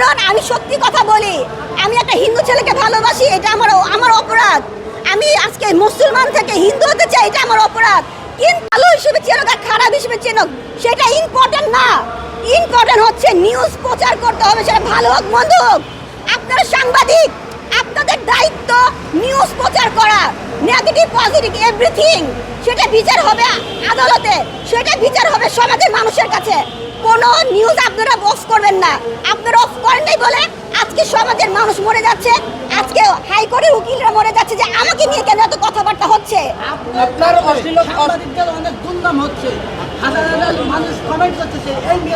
কারণ আমি সত্যি কথা বলি, আমি একটা হিন্দু ছেলেকে ভালোবাসি, এটা আমার আমার অপরাধ। আমি আজকে মুসলমান থেকে হিন্দু হতে চাই, এটা আমার অপরাধ। কিন্তু ভালো হিসেবে চেনক আর খারাপ হিসেবে চেনক সেটা ইম্পর্টেন্ট না। ইম্পর্টেন্ট হচ্ছে নিউজ প্রচার করতে হবে, সেটা ভালো হোক, মন্দ হোক। আপনারা সাংবাদিক নেগেটিভ পজিটিভ এভরিথিং সেটা বিচার হবে আদালতে সেটা বিচার হবে সমাজের মানুষের কাছে। কোনো নিউজ আপনারা অফ করবেন না। আপনারা অফ করেন নাই বলে আজকে সমাজের মানুষ মরে যাচ্ছে আজকে হাইকোর্টের উকিলরা মরে যাচ্ছে যে আমাকে নিয়ে কেন এত কথাবার্তা হচ্ছে? আপনার অনেক দুর্নাম হচ্ছে।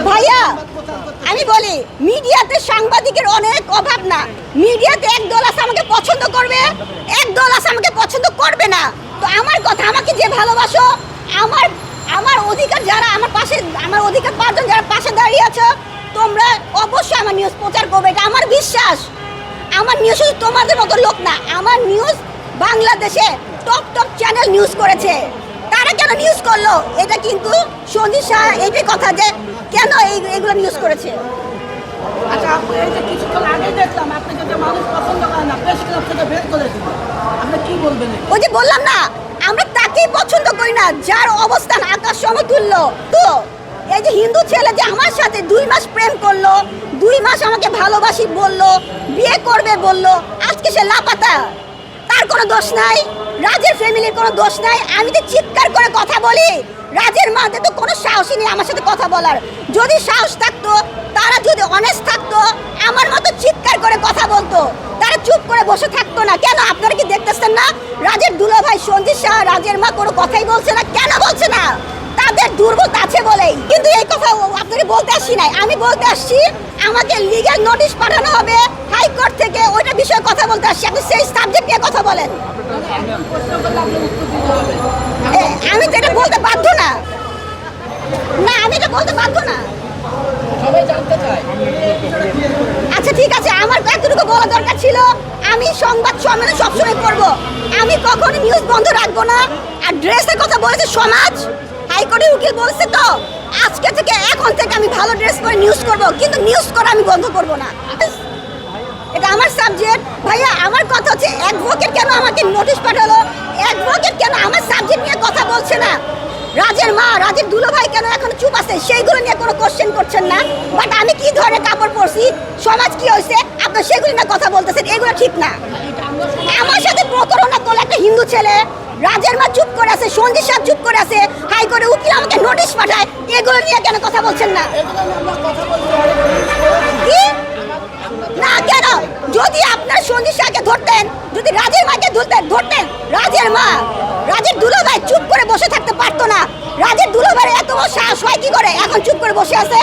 ভাইয়া। আমি বলি মিডিয়াতে সাংবাদিকের অনেক অভাব না। মিডিয়াতে এক দল আছে আমাকে পছন্দ করবে এক দল আছে আমাকে পছন্দ করবে না তো আমার কথা আমাকে যে ভালোবাসো? আমার আমার অধিকার যারা আমার পাশে আমার অধিকার পাঁচজন যারা পাশে দাঁড়িয়ে আছো তোমরা অবশ্যই আমার নিউজ প্রচার করবে। এটা আমার বিশ্বাস। আমার নিউজ শুধু তোমাদের মতো লোক না আমার নিউজ বাংলাদেশে টপ টপ চ্যানেল নিউজ করেছে। তারা কেন নিউজ করল? এটা কিন্তু সঞ্জিত শাহ এইটাই কথা যে কেন এই এগুলো নিউজ করেছে। আচ্ছা আপনি এই যে কিছুক্ষণ আগে দেখলাম আপনাকে যে মানুষ পছন্দ করে না প্রেস ক্লাব থেকে বের করে দিল আপনি কি বলবেন ওই যে বললাম না তাকেই পছন্দ করি না। যার অবস্থান আকাশ সমতুল্য। তো, এই যে হিন্দু ছেলে যে আমার সাথে দুই মাস প্রেম করল, দুই মাস আমাকে ভালোবাসি বলল, বিয়ে করবে বলল, আজকে সে লাপাতা। তার কোনো দোষ নাই, রাজের ফ্যামিলির কোনো দোষ নাই। আমি তো চিৎকার করে কথা বলি, রাজের মাতে তো কোনো সাহসই নেই আমার সাথে কথা বলার। যদি সাহস থাকতো তারা যদি অনেস্ট থাকতো, আমার মতো চিৎকার করে কথা বলতো, তারা চুপ করে বসে থাকতো না। কেন? আপনারা কি দেখতেছেন না? রাজের দুলো ভাই সঞ্জিত শাহ, রাজের মা কোনো কথাই বলছে না। কেন বলছে না? তাদের দুর্বলতা আছে বলেই। কিন্তু এই কথা আপনাকে বলতে আসছি নাই। আমি বলতে আসছি, আমাকে লিগাল নোটিশ পাঠানো হবে, হাইকোর্ট থেকে ওইটা বিষয়ে কথা বলতে আসছি। আপনি সেই সাবজেক্ট নিয়ে কথা বলেন। আপনি আমি তো এটা বলতে বাধ্য না। না, আমি এটা বলতে বাধ্য না সবাই জানতে চায় আচ্ছা ঠিক আছে আমার এতটুকু বলা দরকার ছিল আমি সংবাদ সম্মেলন সবসময় করব। আমি কখনো নিউজ বন্ধ রাখব না। আর ড্রেসের কথা বলেছে সমাজ। হাইকোর্টের উকিল বলছে তো, আজকে থেকে এখন থেকে আমি ভালো ড্রেস পরে নিউজ করব, কিন্তু নিউজ করা আমি বন্ধ করব না। এটা আমার সাবজেক্ট ভাইয়া, আমার কথা হচ্ছে অ্যাডভোকেট কেন আমাকে নোটিশ পাঠালো? অ্যাডভোকেট কেন আমার সাবজেক্ট নিয়ে কথা বলছে না? রাজের মা, রাজের দুলো ভাই কেন এখন চুপ আছে? সেইগুলো নিয়ে কোনো কোশ্চেন করছেন না? বাট আমি কি ধরনের কাপড় পরছি? সমাজ কি হয়েছে আপনার সেগুলো নিয়ে কথা বলতেছেন, এগুলো ঠিক না। আমার সাথে প্রতারণা করল একটা হিন্দু ছেলে। রাজের মা চুপ করে আছে সঞ্জিত সাহেব চুপ করে আছে, হাই হাইকোর্টে উকিল আমাকে নোটিশ পাঠায়, এগুলো নিয়ে কেন কথা বলছেন না? না কেন? যদি আপনার সঞ্জিত শাহকে ধরতেন, যদি রাজের মাকে ধরতেন ধরতেন, রাজের মা, রাজের দুলোভাই চুপ করে বসে থাকতে পারতো না রাজের দুলোভাই এত সাহস হয় কি করে? এখন চুপ করে বসে আছে?